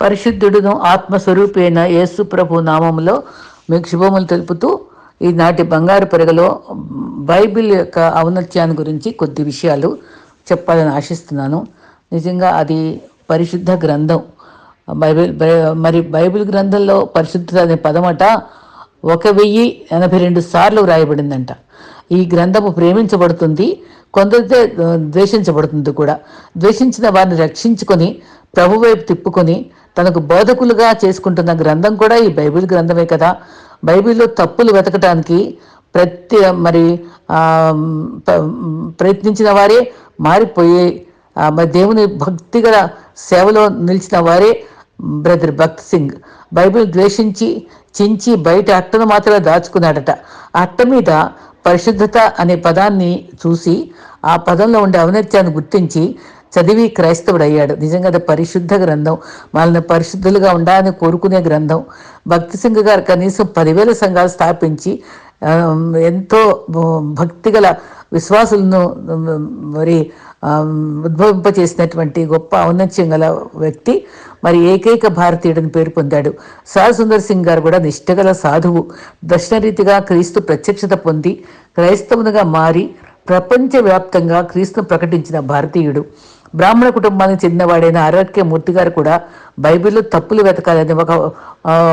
పరిశుద్ధుడును ఆత్మస్వరూపైన యేసు ప్రభు నామములో మీకు శుభములు తెలుపుతూ ఈనాటి బంగారు పెరగలో బైబిల్ యొక్క ఔన్నత్యాన్ని గురించి కొద్ది విషయాలు చెప్పాలని ఆశిస్తున్నాను. నిజంగా అది పరిశుద్ధ గ్రంథం. బైబిల్ బై- మరి బైబిల్ గ్రంథంలో పరిశుద్ధత అనే పదమట ఒక వెయ్యి ఎనభై రెండు సార్లు వ్రాయబడిందంట. ఈ గ్రంథము ప్రేమించబడుతుంది కొందరితే ద్వేషించబడుతుంది కూడా. ద్వేషించిన వారిని రక్షించుకొని ప్రభు వైపు తిప్పుకొని తనకు బోధకులుగా చేసుకుంటున్న గ్రంథం కూడా ఈ బైబిల్ గ్రంథమే కదా. బైబిల్లో తప్పులు వెతకటానికి ప్రతి మరి ఆ, ప్రయత్నించిన వారే మారిపోయే మరి దేవుని భక్తిగల సేవలో నిలిచిన వారే బ్రదర్ భక్త్ సింగ్. బైబిల్ ద్వేషించి చించి బయట అట్టను మాత్రమే దాచుకున్నాడట. అట్ట మీద పరిశుద్ధత అనే పదాన్ని చూసి ఆ పదంలో ఉండే ఔన్నత్యాన్ని గుర్తించి చదివి క్రైస్తవుడయ్యాడు నిజంగా అది పరిశుద్ధ గ్రంథం. వాళ్ళని పరిశుద్ధులుగా ఉండాలని కోరుకునే గ్రంథం. భక్తి సింగ్ గారు కనీసం పదివేల సంఘాలు స్థాపించి ఎంతో భక్తి గల విశ్వాసులను మరి ఉద్భవింపచేసినటువంటి గొప్ప ఔన్నత్యం గల వ్యక్తి మరి ఏకైక భారతీయుడని పేరు పొందాడు. సార్ సుందర్ సింగ్ గారు కూడా నిష్ఠగల సాధువు. దర్శనరీతిగా క్రీస్తు ప్రత్యక్షత పొంది క్రైస్తవునిగా మారి ప్రపంచవ్యాప్తంగా క్రీస్తును ప్రకటించిన భారతీయుడు. బ్రాహ్మణ కుటుంబానికి చెందినవాడైన ఆరోగ్య మూర్తి గారు కూడా బైబిల్లో తప్పులు వెతకాలని ఒక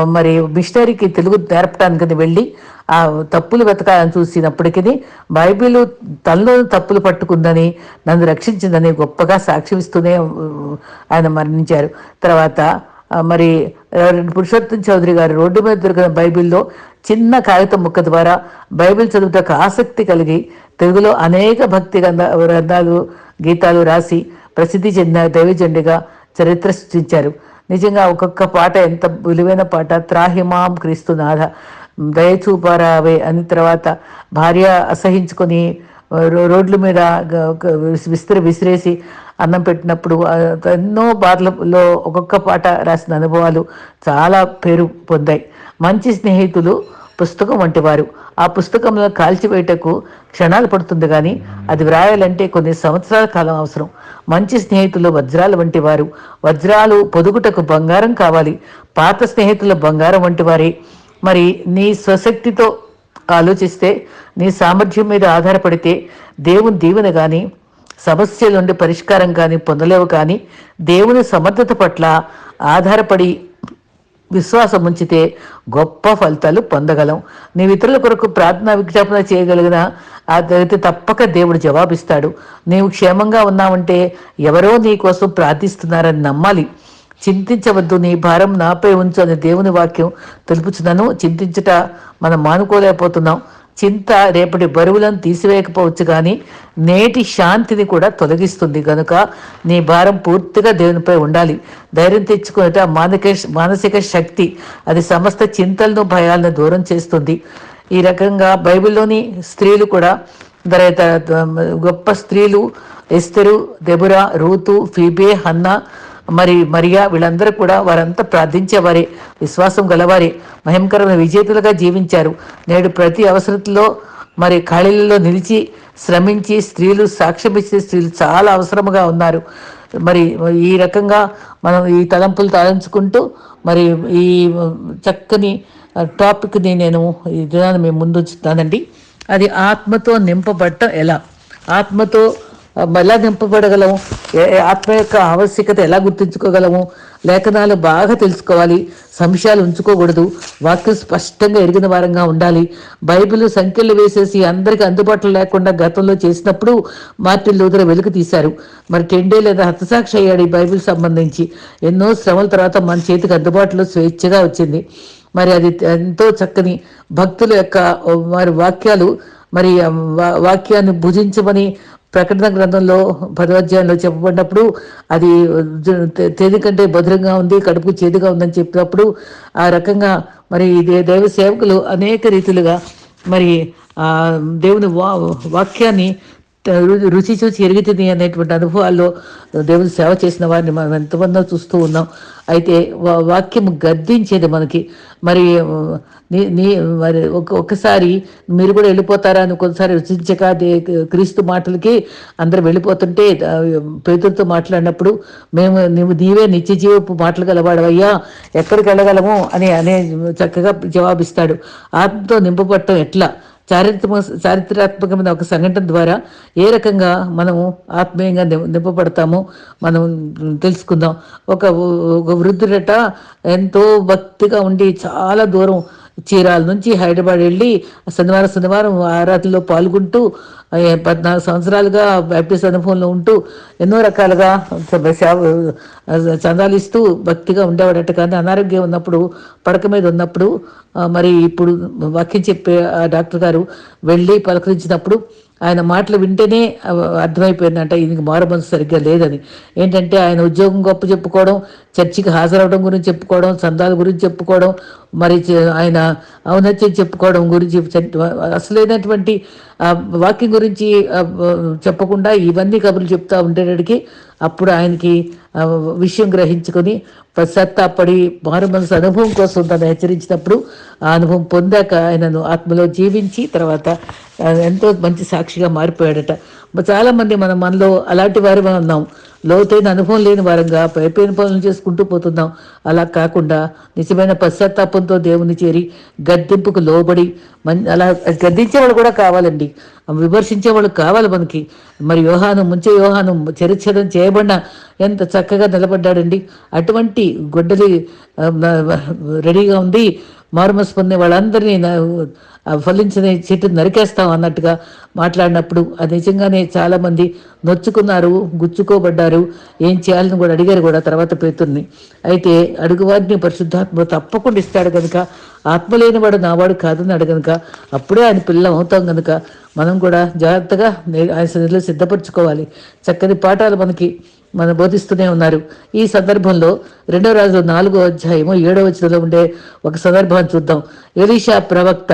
మరి మిషనరీకి తెలుగు నేర్పడానికి వెళ్ళి ఆ తప్పులు వెతకాలని చూసినప్పటికీ బైబిల్ తనలో తప్పులు పట్టుకుందని నన్ను రక్షించిందని గొప్పగా సాక్ష్యమిస్తూనే ఆయన మరణించారు. తర్వాత మరి పురుషోత్తం చౌదరి గారు రోడ్డు మీద దొరికిన బైబిల్లో చిన్న కాగితం ముక్క ద్వారా బైబిల్ చదువుటకు ఆసక్తి కలిగి తెలుగులో అనేక భక్తి గ్రంథ గ్రంథాలు గీతాలు రాసి ప్రసిద్ధి చెందిన దైవజండిగా చరిత్ర సృష్టించారు. నిజంగా ఒక్కొక్క పాట ఎంత విలువైన పాట. త్రాహిమాం క్రీస్తునాథ దయచూపారావే అని తర్వాత భార్య అసహించుకొని రో- రోడ్ల మీద గ- విసిరి విసిరేసి అన్నం పెట్టినప్పుడు ఎన్నో బాధలలో ఒక్కొక్క పాట రాసిన అనుభవాలు చాలా పేరు పొందాయి. మంచి స్నేహితులు పుస్తకం వంటివారు. ఆ పుస్తకంలో కాల్చివేయటకు క్షణాలు పడుతుంది కానీ అది వ్రాయాలంటే కొన్ని సంవత్సరాల కాలం అవసరం. మంచి స్నేహితులు వజ్రాలు వంటి వారు. వజ్రాలు పొదుగుటకు బంగారం కావాలి. పాత స్నేహితుల బంగారం వంటి వారే. మరి నీ స్వశక్తితో ఆలోచిస్తే నీ సామర్థ్యం మీద ఆధారపడితే దేవుని దీవెన కానీ సమస్యల నుండి పరిష్కారం కానీ పొందలేవు కానీ దేవుని సమర్థత పట్ల ఆధారపడి విశ్వాసం ఉంచితే గొప్ప ఫలితాలు పొందగలం. నీవు ఇతరుల కొరకు ప్రార్థన విజ్ఞాపన చేయగలిగిన ఆ అయితే తప్పక దేవుడు జవాబిస్తాడు. నీవు క్షేమంగా ఉన్నావంటే ఎవరో నీ కోసం ప్రార్థిస్తున్నారని నమ్మాలి. చింతించవద్దు నీ భారం నాపై ఉంచు అనే దేవుని వాక్యం తెలుపుచున్నాను. చింతించుట మనం మానుకోలేకపోతున్నాం. చింత రేపటి బరువులను తీసివేయకపోవచ్చు కానీ నేటి శాంతిని కూడా తొలగిస్తుంది కనుక నీ భారం పూర్తిగా దేవునిపై ఉండాలి. ధైర్యం తెచ్చుకునేట మానక మానసిక శక్తి అది సమస్త చింతలను భయాలను దూరం చేస్తుంది. ఈ రకంగా బైబిల్లోని స్త్రీలు కూడా తర్వాత గొప్ప స్త్రీలు Esther Deborah Ruth Phoebe Hannah మరి మరియా వీళ్ళందరూ కూడా వారంతా ప్రార్థించేవారే విశ్వాసం గలవారే భయంకరమైన విజేతలుగా జీవించారు. నేడు ప్రతి అవసరతలో మరి ఖాళీలలో నిలిచి శ్రమించి స్త్రీలు సాక్ష్యం ఇచ్చే స్త్రీలు చాలా అవసరముగా ఉన్నారు. మరి ఈ రకంగా మనం ఈ తలంపులు తలంచుకుంటూ మరి ఈ చక్కని టాపిక్ని నేను ఈ దినాన్ని మేము ముందు ఉంచుతానండి. అది ఆత్మతో నింపబడటం ఎలా? ఆత్మతో ఎలా నింపబడగలము? ఆత్మ యొక్క ఆవశ్యకత ఎలా గుర్తుంచుకోగలము? లేఖనాలు బాగా తెలుసుకోవాలి. సంశయాలు ఉంచుకోకూడదు. వాక్యం స్పష్టంగా ఎరిగిన వారంగా ఉండాలి. బైబిల్ సంఖ్యలు వేసేసి అందరికీ అందుబాటులో లేకుండా గతంలో చేసినప్పుడు మార్టిన్ లూథర్ వెలుగు తీశారు. మరి టెండే లేదా హతసాక్షి అయ్యాడు ఈ బైబిల్ సంబంధించి. ఎన్నో శ్రమల తర్వాత మన చేతికి అందుబాటులో స్వేచ్ఛగా వచ్చింది. మరి అది ఎంతో చక్కని భక్తుల యొక్క వారి వాక్యాలు మరి వా- వాక్యాన్ని భుజించమని ప్రకటన గ్రంథంలో పదవాధ్యాయంలో చెప్పబడినప్పుడు అది తేది తే- కంటే భద్రంగా ఉంది కడుపు చేదుగా ఉందని చెప్పినప్పుడు ఆ రకంగా మరి దైవ సేవకులు అనేక రీతిలుగా మరి దేవుని వా వాక్యాన్ని రుచి చూసి ఎరుగుతుంది అనేటువంటి అనుభవాల్లో దేవుని సేవ చేసిన వారిని మనం ఎంతమందో చూస్తూ ఉన్నాం. అయితే వాక్యం గద్దించేది మనకి. మరి నీ నీ మరి ఒక్కసారి మీరు కూడా వెళ్ళిపోతారా అని ఒకసారి రుచించక దే- క్రీస్తు మాటలకి అందరు వెళ్ళిపోతుంటే పేదలతో మాట్లాడినప్పుడు మేము నువ్వు నీవే నిత్య జీవపు మాటలు గలవాడవయ్యా ఎక్కడికి వెళ్ళగలము అని అనే చక్కగా జవాబిస్తాడు. ఆత్మతో నింపబట్టం ఎట్లా? చారిత్రమ చారిత్రాత్మకమైన ఒక సంఘటన ద్వారా ఏ రకంగా మనము ఆత్మీయంగా నింపబడతామో మనం తెలుసుకుందాం. ఒక ఒక వృద్ధుడట ఎంతో భక్తిగా ఉండి చాలా దూరం చీరాల నుంచి హైదరాబాద్ వెళ్ళి శనివారం శనివారం ఆరాధనలో పాల్గొంటూ పద్నాలుగు సంవత్సరాలుగా బ్యాప్టిస్ట్ అనుభవంలో ఉంటూ ఎన్నో రకాలుగా సేవ చందాలు ఇస్తూ భక్తిగా ఉండేవాడట. కానీ అనారోగ్యం ఉన్నప్పుడు పడక మీద ఉన్నప్పుడు మరి ఇప్పుడు వాక్యం చెప్పే ఆ డాక్టర్ గారు వెళ్ళి పలకరించినప్పుడు ఆయన మాటలు వింటేనే అర్థమైపోయిందంట ఈయనకి మారు మనసు సరిగ్గా లేదని. ఏంటంటే ఆయన ఉద్యోగం గొప్ప చెప్పుకోవడం చర్చికి హాజరవడం గురించి చెప్పుకోవడం చందాల గురించి చెప్పుకోవడం మరి ఆయన ఔన్నత్యం చెప్పుకోవడం గురించి అసలైనటువంటి వాక్యం గురించి చెప్పకుండా ఇవన్నీ కబుర్లు చెప్తా ఉండేటడికి అప్పుడు ఆయనకి విషయం గ్రహించుకొని పశ్చాత్తాపడి మారు మనసు అనుభవం కోసం తను హెచ్చరించినప్పుడు ఆ అనుభవం పొందాక ఆయనను ఆత్మలో జీవించి తర్వాత ఎంతో మంచి సాక్షిగా మారిపోయాడట. చాలామంది చాలా మంది మన మనలో అలాంటి వారి ఉన్నాం. లోతైన అనుభవం లేని వారంగా పైపోయిన పనులు చేసుకుంటూ పోతున్నాం. అలా కాకుండా నిజమైన పశ్చాత్తాపంతో దేవుని చేరి గద్దింపుకు లోబడి మన్ అలా గద్దించేవాళ్ళు కూడా కావాలండి. విమర్శించేవాళ్ళు కావాలి మనకి. మరి యోహాను ముంచే యోహాను చరిచ్ఛేదం చేయబడిన ఎంత చక్కగా నిలబడ్డాడండి. అటువంటి గొడ్డలి రెడీగా ఉంది. మారుమస్ పొందే వాళ్ళందరినీ ఫలించిన చెట్టు నరికేస్తాం అన్నట్టుగా మాట్లాడినప్పుడు అది నిజంగానే చాలామంది నొచ్చుకున్నారు గుచ్చుకోబడ్డారు ఏం చేయాలని కూడా అడిగారు కూడా తర్వాత పేతుర్ని అయితే అడుగువారిని పరిశుద్ధాత్మ తప్పకుండా ఇస్తాడు కనుక ఆత్మ లేనివాడు నావాడు కాదని అడగనుక అప్పుడే ఆయన పిల్లలు అవుతాం కనుక మనం కూడా జాగ్రత్తగా ఆయన సిద్ధపరచుకోవాలి. చక్కని పాఠాలు మనకి మన బోధిస్తూనే ఉన్నారు. ఈ సందర్భంలో రెండో రాజు నాలుగో అధ్యాయము ఏడవ వచనంలో ఉండే ఒక సందర్భాన్ని చూద్దాం. ఎలీషా ప్రవక్త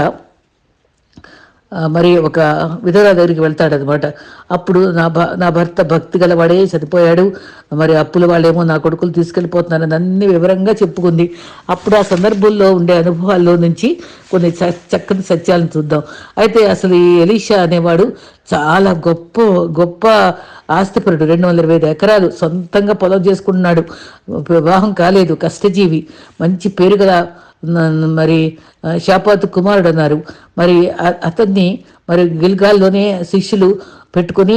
మరి ఒక విధవ దగ్గరికి వెళ్తాడు అనమాట అప్పుడు నా భ నా భర్త భక్తి గలవాడే చనిపోయాడు. మరి అప్పుల వాళ్ళేమో నా కొడుకులు తీసుకెళ్ళిపోతున్నారని అన్ని వివరంగా చెప్పుకుంది. అప్పుడు ఆ సందర్భంలో ఉండే అనుభవాల్లో నుంచి కొన్ని చక్కని సత్యాలను చూద్దాం. అయితే అసలు ఈ ఎలీషా అనేవాడు చాలా గొప్ప గొప్ప ఆస్తిపరుడు. రెండు వందల ఇరవై ఐదు ఎకరాలు సొంతంగా పొలం చేసుకుంటున్నాడు. వివాహం కాలేదు. కష్టజీవి. మంచి పేరు గల మరి ఆ, కుమారుడు అన్నారు. మరి అతన్ని మరి గిల్గాల్లోనే శిష్యులు పెట్టుకొని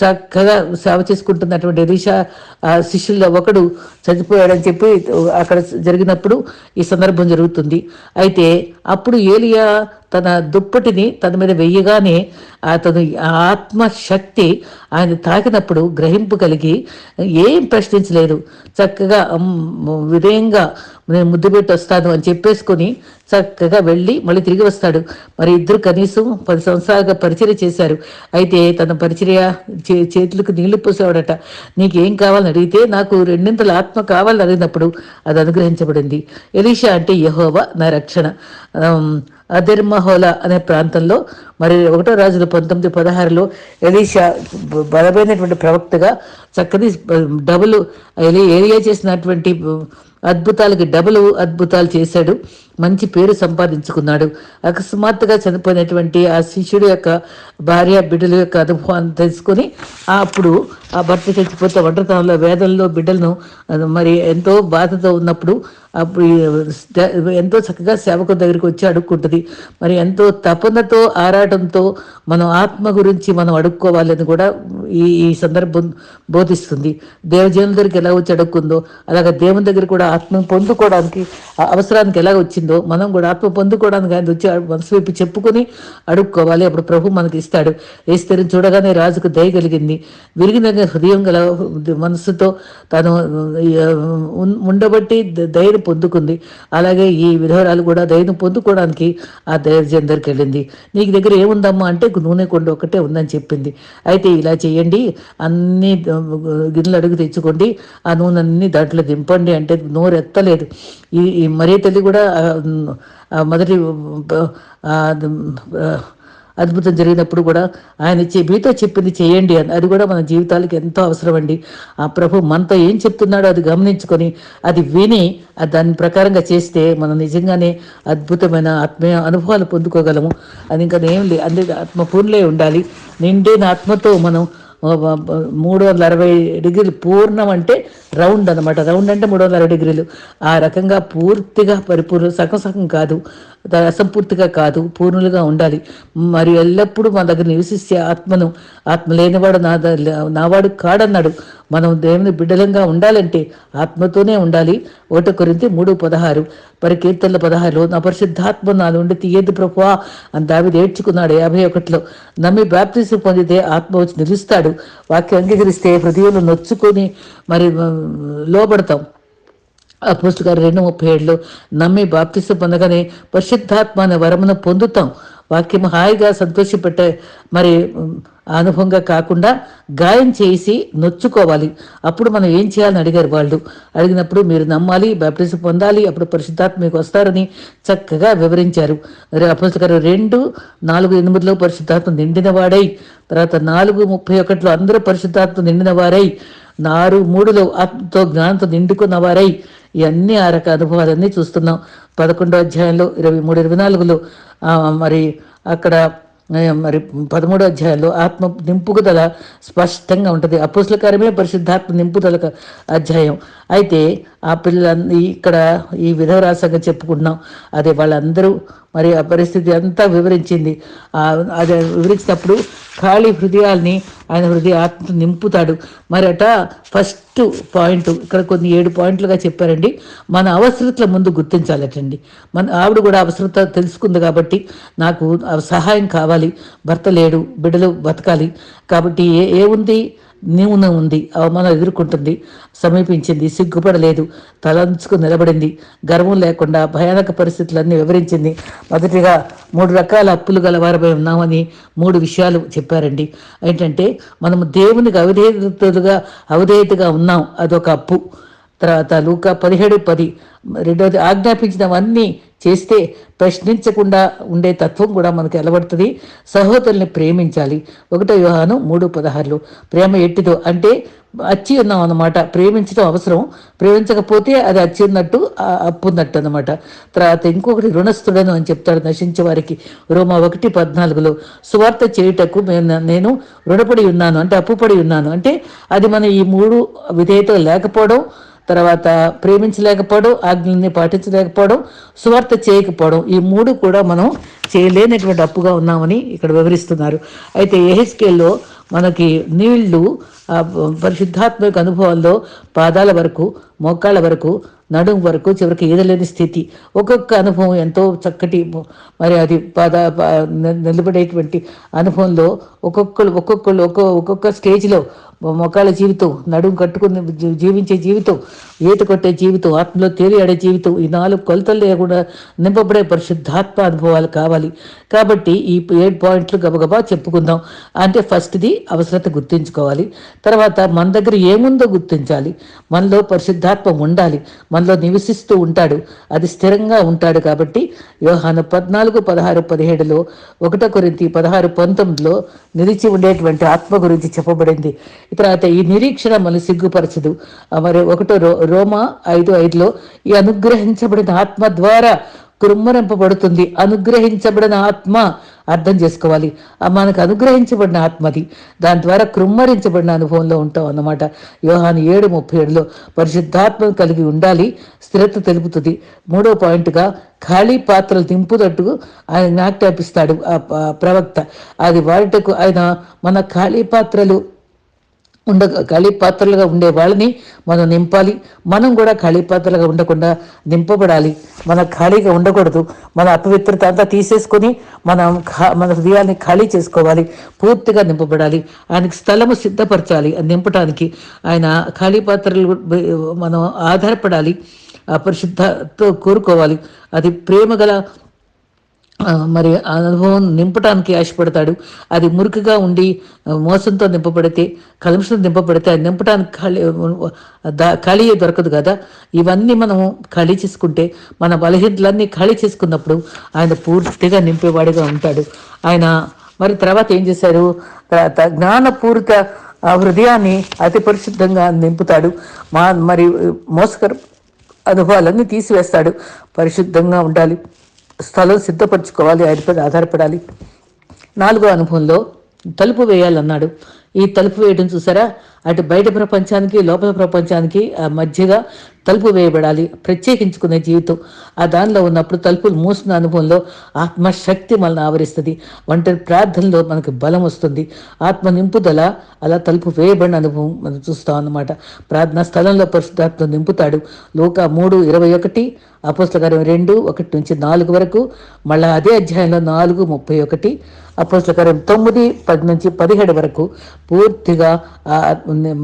చక్కగా సేవ చేసుకుంటున్నటువంటి రిషా ఆ శిష్యుల్లో ఒకడు చనిపోయాడని చెప్పి అక్కడ జరిగినప్పుడు ఈ సందర్భం జరుగుతుంది. అయితే అప్పుడు ఏలియా తన దుప్పటిని తన మీద వెయ్యగానే అతను ఆ ఆత్మశక్తి ఆయన తాకినప్పుడు గ్రహింపు కలిగి ఏం ప్రశ్నించలేదు చక్కగా విధేయంగా నేను ముద్దు పెట్టి వస్తాను అని చెప్పేసుకొని చక్కగా వెళ్ళి మళ్ళీ తిరిగి వస్తాడు. మరి ఇద్దరు కనీసం పది సంవత్సరాలుగా పరిచర్య చేశారు. అయితే తన పరిచర్య చే చేతులకు నీళ్ళు పోసేవాడట. నీకేం కావాలని అడిగితే నాకు రెండింతల ఆత్మ కావాలని అడిగినప్పుడు అది అనుగ్రహించబడింది. ఎలీషా అంటే యహోవా నా రక్షణ. అదిర్మహోలా అనే ప్రాంతంలో మరి ఒకటో రాజులు పంతొమ్మిది పదహారులో ఎలీషా బలమైనటువంటి ప్రవక్తగా చక్కని డబుల్ ఎలి- ఏలియా చేసినటువంటి అద్భుతాలకి డబుల్ అద్భుతాలు చేశాడు. మంచి పేరు సంపాదించుకున్నాడు. అకస్మాత్తుగా చనిపోయినటువంటి ఆ శిష్యుడు యొక్క భార్య బిడ్డల యొక్క అనుభవాన్ని తెలుసుకొని అప్పుడు ఆ భర్త చచ్చిపోతే ఒంటరితనంలో వేదనలో బిడ్డలను మరి ఎంతో బాధతో ఉన్నప్పుడు అప్పుడు ఎంతో చక్కగా సేవకు దగ్గరికి వచ్చి అడుక్కుంటుంది. మరి ఎంతో తపనతో ఆరాటంతో మనం ఆత్మ గురించి మనం అడుక్కోవాలని కూడా ఈ ఈ సందర్భం బోధిస్తుంది. దేవజనుల దగ్గరికి ఎలా వచ్చి అడుక్కుందో అలాగే దేవుని దగ్గర కూడా ఆత్మ పొందుకోవడానికి అవసరానికి ఎలా వచ్చిందో మనం కూడా ఆత్మ పొందుకోవడానికి ఆయన వచ్చి మనసు వైపు చెప్పుకొని అడుక్కోవాలి. అప్పుడు ప్రభు మనకి ఇస్తాడు. ఏస్తరిని చూడగానే రాజుకు దయ కలిగింది. విరిగిన హృదయం గల మనసుతో తను ఉండబట్టి ద- దయను పొందుకుంది. అలాగే ఈ విధవరాలు కూడా దయను పొందుకోవడానికి ఆ దైవజన్ దగ్గరికి వెళ్ళింది. నీకు దగ్గర ఏముందమ్మా అంటే నూనె కొండ ఒకటే ఉందని చెప్పింది. అయితే ఇలా చేయండి అన్ని గిన్నెలు అడుగు తెచ్చుకోండి ఆ నూనె అన్ని దాంట్లో దింపండి అంటే నోరు ఎత్తలేదు ఈ మరీ తల్లి కూడా మొదటి అద్భుతం జరిగినప్పుడు కూడా ఆయన మీతో చెప్పింది చేయండి అని. అది కూడా మన జీవితాలకు ఎంతో అవసరం అండి ఆ ప్రభు మనతో ఏం చెప్తున్నాడో అది గమనించుకొని అది విని దాని ప్రకారంగా చేస్తే మనం నిజంగానే అద్భుతమైన ఆత్మీయ అనుభవాలు పొందుకోగలము. అది ఇంకా ఏం లేదు అన్ని ఆత్మ పూర్ణలే ఉండాలి. నిండిన ఆత్మతో మనం మూడు వందల అరవై డిగ్రీలు పూర్ణం అంటే రౌండ్ అనమాట రౌండ్ అంటే మూడు వందల అరవై డిగ్రీలు. ఆ రకంగా పూర్తిగా పరిపూర్ణ సగం సగం కాదు. అసంపూర్తిగా కాదు. పూర్ణులుగా ఉండాలి. మరి ఎల్లప్పుడూ మన దగ్గర నివసిస్తే ఆత్మను ఆత్మ లేనివాడు నా నావాడు కాడన్నాడు. మనం దేవుని బిడ్డలంగా ఉండాలంటే ఆత్మతోనే ఉండాలి. ఒకటి కొరింతి మూడు పదహారు. మరి కీర్తనల పదహారులో నా పరిశుద్ధాత్మ నా నుండి తీయద్దు ప్రభువా అని దావి ఏడ్చుకున్నాడు యాభై ఒకటిలో. నమ్మి బ్యాప్తిసం పొందితే ఆత్మ వచ్చి నిలుస్తాడు. వాక్యం అంగీకరిస్తే హృదయంలో నొచ్చుకొని మరి లోపడతాం లోబడతాం. గారు రెండు ముప్పై ఏడులో నమ్మి బాప్తిస్తు పొందగానే పరిశుద్ధాత్మ అనే వరమును పొందుతాం. వాక్యం హాయిగా సంతోషపెట్టే మరి అనుభవంగా కాకుండా గాయం చేసి నొచ్చుకోవాలి. అప్పుడు మనం ఏం చేయాలని అడిగారు వాళ్ళు. అడిగినప్పుడు మీరు నమ్మాలి బాప్తిజం పొందాలి అప్పుడు పరిశుద్ధాత్మ మీకు వస్తారని చక్కగా వివరించారు. మరి గారు రెండు నాలుగు ఎనిమిదిలో పరిశుద్ధాత్మ నిండిన వాడై తర్వాత నాలుగు ముప్పై ఒకటిలో అందరూ పరిశుద్ధాత్మ నిండిన వారై నారు మూడులో ఆత్మతో జ్ఞానంతో నిండుకున్న వారై ఇవన్నీ ఆ రక అనుభవాలన్నీ చూస్తున్నాం. పదకొండో అధ్యాయంలో ఇరవై మూడు ఇరవై నాలుగులో మరి అక్కడ మరి పదమూడో అధ్యాయంలో ఆత్మ నింపుదల స్పష్టంగా ఉంటుంది. అపోసుల కార్యమే పరిశుద్ధాత్మ నింపుదల అధ్యాయం. అయితే ఆ పిల్లల ఇక్కడ ఈ విధవరాసంగా చెప్పుకుంటున్నాం. అదే వాళ్ళందరూ మరి ఆ పరిస్థితి అంతా వివరించింది. అది వివరించినప్పుడు ఖాళీ హృదయాల్ని ఆయన హృదయ ఆత్మ నింపుతాడు. మరి అట ఫస్ట్ పాయింట్ ఇక్కడ కొన్ని ఏడు పాయింట్లుగా చెప్పారండి. మన అవసరతల ముందు గుర్తించాలటండి. మన ఆవిడ కూడా అవసరత తెలుసుకుంది కాబట్టి నాకు సహాయం కావాలి. భర్త లేడు బిడ్డలు బతకాలి. కాబట్టి ఏ ఉంది? నీవున ఉంది అవమానం ఎదుర్కొంటుంది సమీపించింది సిగ్గుపడలేదు తలంచుకు నిలబడింది గర్వం లేకుండా భయానక పరిస్థితులన్నీ వివరించింది. మొదటిగా మూడు రకాల అప్పులు గలవారమై ఉన్నామని మూడు విషయాలు చెప్పారండి. ఏంటంటే మనము దేవునికి అవిధేయతలుగా అవిధేయతగా ఉన్నాం అదొక అప్పు. తర్వాత లూకా పదిహేడు పది. రెండవది ఆజ్ఞాపించినవన్నీ చేస్తే ప్రశ్నించకుండా ఉండే తత్వం కూడా మనకు అలవడుతుంది. సహోదరుల్ని ప్రేమించాలి. ఒకటో వివాహం మూడు పదహారులు ప్రేమ ఎట్టిదో అంటే అచ్చి ఉన్నాం అన్నమాట. ప్రేమించడం అవసరం. ప్రేమించకపోతే అది అచ్చి ఉన్నట్టు అప్పు ఉన్నట్టు అనమాట తర్వాత ఇంకొకటి రుణస్థుడను అని చెప్తాడు నశించే వారికి. రోమా ఒకటి పద్నాలుగులో సువార్త చేయుటకు మేము- నేను రుణపడి ఉన్నాను. అంటే అప్పుపడి ఉన్నాను. అంటే అది మన ఈ మూడు విధేయత లేకపోవడం తర్వాత ప్రేమించలేకపోవడం ఆజ్ఞల్ని పాటించలేకపోవడం సువార్త చేయకపోవడం ఈ మూడు కూడా మనం చేయలేనటువంటి అప్పుగా ఉన్నామని ఇక్కడ వివరిస్తున్నారు. అయితే ఎహెస్కేల్లో మనకి నీళ్ళు పరిశుద్ధాత్మక అనుభవాల్లో పాదాల వరకు మోకాళ్ళ వరకు నడుము వరకు చివరికి ఈదలేని స్థితి. ఒక్కొక్క అనుభవం ఎంతో చక్కటి మరి అది పాద పా- నిలబడేటువంటి అనుభవంలో ఒక్కొక్కరు ఒక్కొక్కరు ఒక్కో ఒక్కొక్క స్టేజ్లో మొక్కల జీవితం నడుము కట్టుకుని జీవించే జీవితం ఈత కొట్టే జీవితం ఆత్మలో తేలియాడే జీవితం ఈ నాలుగు కొలతలు లేకుండా నింపబడే పరిశుద్ధాత్మ అనుభవాలు కావాలి. కాబట్టి ఈ ఏడు పాయింట్లు గబగబా చెప్పుకుందాం. అంటే ఫస్ట్ది అవసరత గుర్తించుకోవాలి. తర్వాత మన దగ్గర ఏముందో గుర్తించాలి. మనలో పరిశుద్ధాత్మ ఉండాలి. మనలో నివసిస్తూ ఉంటాడు. అది స్థిరంగా ఉంటాడు కాబట్టి యోహాను పద్నాలుగు పదహారు పదిహేడులో ఒకటో కొరింతి పదహారు పంతొమ్మిదిలో నిలిచి ఉండేటువంటి ఆత్మ గురించి చెప్పబడింది. తర్వాత ఈ నిరీక్షణ మనం సిగ్గుపరచదు. మరి ఒకటో రో రోమా ఐదు ఐదులో ఈ అనుగ్రహించబడిన ఆత్మ ద్వారా కృమ్మరింపబడుతుంది అనుగ్రహించబడిన ఆత్మ అర్థం చేసుకోవాలి. ఆ మనకు అనుగ్రహించబడిన ఆత్మది. దాని ద్వారా కృమ్మరించబడిన అనుభవంలో ఉంటాం అన్నమాట. యోహాను ఏడు ముప్పై ఏడులో పరిశుద్ధాత్మను కలిగి ఉండాలి స్థిరత తెలుపుతుంది. మూడో పాయింట్గా ఖాళీ పాత్రలు దింపుతట్టు ఆయన జ్ఞాపకిస్తాడు ఆ ప్రవక్త. అది వాడుటకు ఆయన మన ఖాళీ పాత్రలు ఉండ ఖాళీ పాత్రలుగా ఉండే వాళ్ళని మనం నింపాలి. మనం కూడా ఖాళీ పాత్రలుగా ఉండకుండా నింపబడాలి. మన ఖాళీగా ఉండకూడదు. మన అపవిత్రత అంతా తీసేసుకొని మనం మన హృదయాన్ని ఖాళీ చేసుకోవాలి. పూర్తిగా నింపబడాలి. ఆయనకి స్థలము సిద్ధపరచాలి. అది నింపడానికి ఆయన ఖాళీ పాత్రలు మనం ఆధారపడాలి. ఆ పరిశుద్ధతో కోరుకోవాలి. అది ప్రేమ గల మరి ఆ అనుభవం నింపడానికి ఆశపడతాడు. అది మురికిగా ఉండి మోసంతో నింపబడితే కలుషం నింపబడితే అది నింపడానికి ఖాళీ ఖాళీ దొరకదు కదా. ఇవన్నీ మనం ఖాళీ చేసుకుంటే మన బలహీనలన్నీ ఖాళీ చేసుకున్నప్పుడు ఆయన పూర్తిగా నింపేవాడిగా ఉంటాడు. ఆయన మరి తర్వాత ఏం చేశారు? జ్ఞానపూరిత ఆ హృదయాన్ని అతి పరిశుద్ధంగా నింపుతాడు. మా మరి మోసకర అనుభవాలన్నీ తీసివేస్తాడు. పరిశుద్ధంగా ఉండాలి. స్థలం సిద్ధపరచుకోవాలి ఆయనపై ఆధారపడాలి. నాలుగో అనుభవంలో తలుపు వేయాలన్నాడు. ఈ తలుపు వేయడం చూసారా? అటు బయట ప్రపంచానికి లోపల ప్రపంచానికి మధ్యగా తలుపు వేయబడాలి ప్రత్యేకించుకునే జీవితం. ఆ దానిలో ఉన్నప్పుడు తలుపులు మూసిన అనుభవంలో ఆత్మశక్తి మనల్ని ఆవరిస్తుంది. ఒంటరి ప్రార్థనలో మనకు బలం వస్తుంది. ఆత్మ నింపుదల అలా తలుపు వేయబడిన అనుభవం మనం చూస్తాం అన్నమాట ప్రార్థనా స్థలంలో పరిశుద్ధాత్మ నింపుతాడు. లోక మూడు ఇరవై ఒకటి అపోస్తలకారం రెండు ఒకటి నుంచి నాలుగు వరకు మళ్ళీ అదే అధ్యాయంలో నాలుగు ముప్పై ఒకటి అపోస్తలకారం తొమ్మిది పది నుంచి పదిహేడు వరకు పూర్తిగా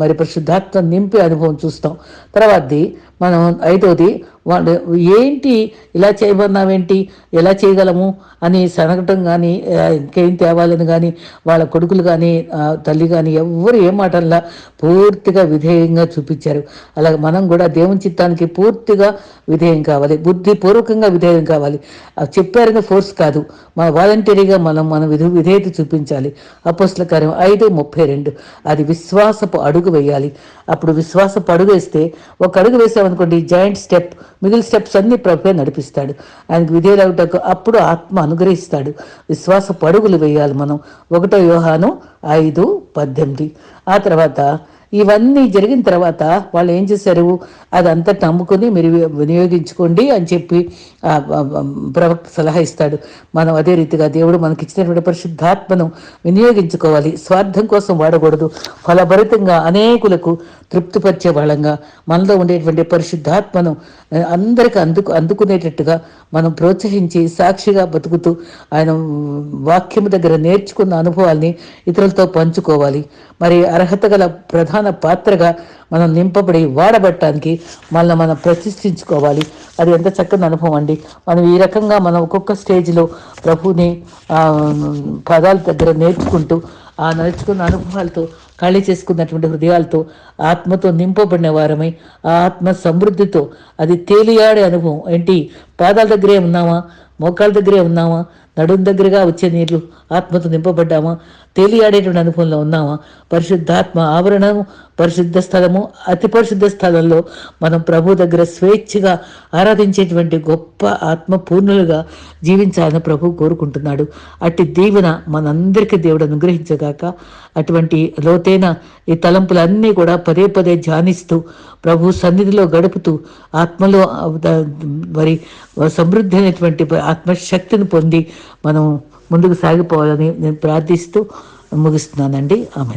మరి పరిశుద్ధాత్మ నింపే అనుభవం చూస్తాం. తర్వాతది మనం ఐదవది వాళ్ళు ఏంటి ఇలా చేయబడినావేంటి? ఎలా చేయగలము? అని సనగటం కానీ ఇంకేం తేవాలని కానీ వాళ్ళ కొడుకులు కానీ తల్లి కానీ ఎవ్వరు ఏం మాటల్లా పూర్తిగా విధేయంగా చూపించారు. అలాగే మనం కూడా దేవుని చిత్తానికి పూర్తిగా విధేయం కావాలి. బుద్ధిపూర్వకంగా విధేయం కావాలి. చెప్పారని ఫోర్స్ కాదు. మన వాలంటరీగా మనం మన విధు విధేయత చూపించాలి. అపోస్ల కార్యం ఐదు ముప్పై రెండు. అది విశ్వాసపు అడుగు వేయాలి. అప్పుడు విశ్వాసపు అడుగు వేస్తే ఒక అడుగు వేసామనుకోండి జాయింట్ స్టెప్. మిగిలిన స్టెప్స్ అన్ని ప్రభుత్వం నడిపిస్తాడు. ఆయనకు విధేయులవుటకు అప్పుడు ఆత్మ అనుగ్రహిస్తాడు. విశ్వాస పడుగులు వేయాలి మనం. ఒకటో వ్యూహాను ఐదు పద్దెనిమిది. ఆ తర్వాత ఇవన్నీ జరిగిన తర్వాత వాళ్ళు ఏం చేశారు? అదంతా నమ్ముకుని మీరు వినియోగించుకోండి అని చెప్పి ప్రవక్త సలహా ఇస్తాడు. మనం అదే రీతిగా దేవుడు మనకి ఇచ్చినటువంటి పరిశుద్ధాత్మను వినియోగించుకోవాలి. స్వార్థం కోసం వాడకూడదు. ఫలభరితంగా అనేకులకు తృప్తిపరిచే వాళ్ళంగా మనలో ఉండేటువంటి పరిశుద్ధాత్మను అందరికి అందుకు అందుకునేటట్టుగా మనం ప్రోత్సహించి సాక్షిగా బతుకుతూ ఆయన వాక్యం దగ్గర నేర్చుకున్న అనుభవాల్ని ఇతరులతో పంచుకోవాలి. మరి అర్హత గల ప్రధాన పాత్రగా మనం నింపబడి వాడబట్టడానికి మనల్ని మనం ప్రతిష్ఠించుకోవాలి. అది ఎంత చక్కని అనుభవం అండి. మనం ఈ రకంగా మనం ఒక్కొక్క స్టేజ్లో ప్రభుని పదాల దగ్గర నేర్చుకుంటూ ఆ నేర్చుకున్న అనుభవాలతో ఖాళీ చేసుకున్నటువంటి హృదయాలతో ఆత్మతో నింపబడిన వారమై ఆ ఆత్మ సమృద్ధితో అది తేలియాడే అనుభవం. ఏంటి? పాదాల దగ్గరే ఉన్నామా మోకాళ్ళ దగ్గరే ఉన్నామా నడుం దగ్గరగా వచ్చే నీళ్ళు ఆత్మతో నింపబడ్డామా? తేలియాడేటువంటి అనుభవంలో ఉన్నామా? పరిశుద్ధాత్మ ఆవరణము పరిశుద్ధ స్థలము అతి పరిశుద్ధ స్థలంలో మనం ప్రభు దగ్గర స్వేచ్ఛగా ఆరాధించేటువంటి గొప్ప ఆత్మ పూర్ణులుగా జీవించాలని ప్రభు కోరుకుంటున్నాడు. అట్టి దీవెన మనందరికీ దేవుడు అనుగ్రహించగాక అటువంటి లోతైన ఈ తలంపులన్నీ కూడా పదే పదే ధ్యానిస్తూ ప్రభు సన్నిధిలో గడుపుతూ ఆత్మలో మరి సమృద్ధి అయినటువంటి ఆత్మశక్తిని పొంది మనం ముందుకు సాగిపోవాలని నేను ప్రార్థిస్తూ ముగిస్తున్నానండి. ఆమె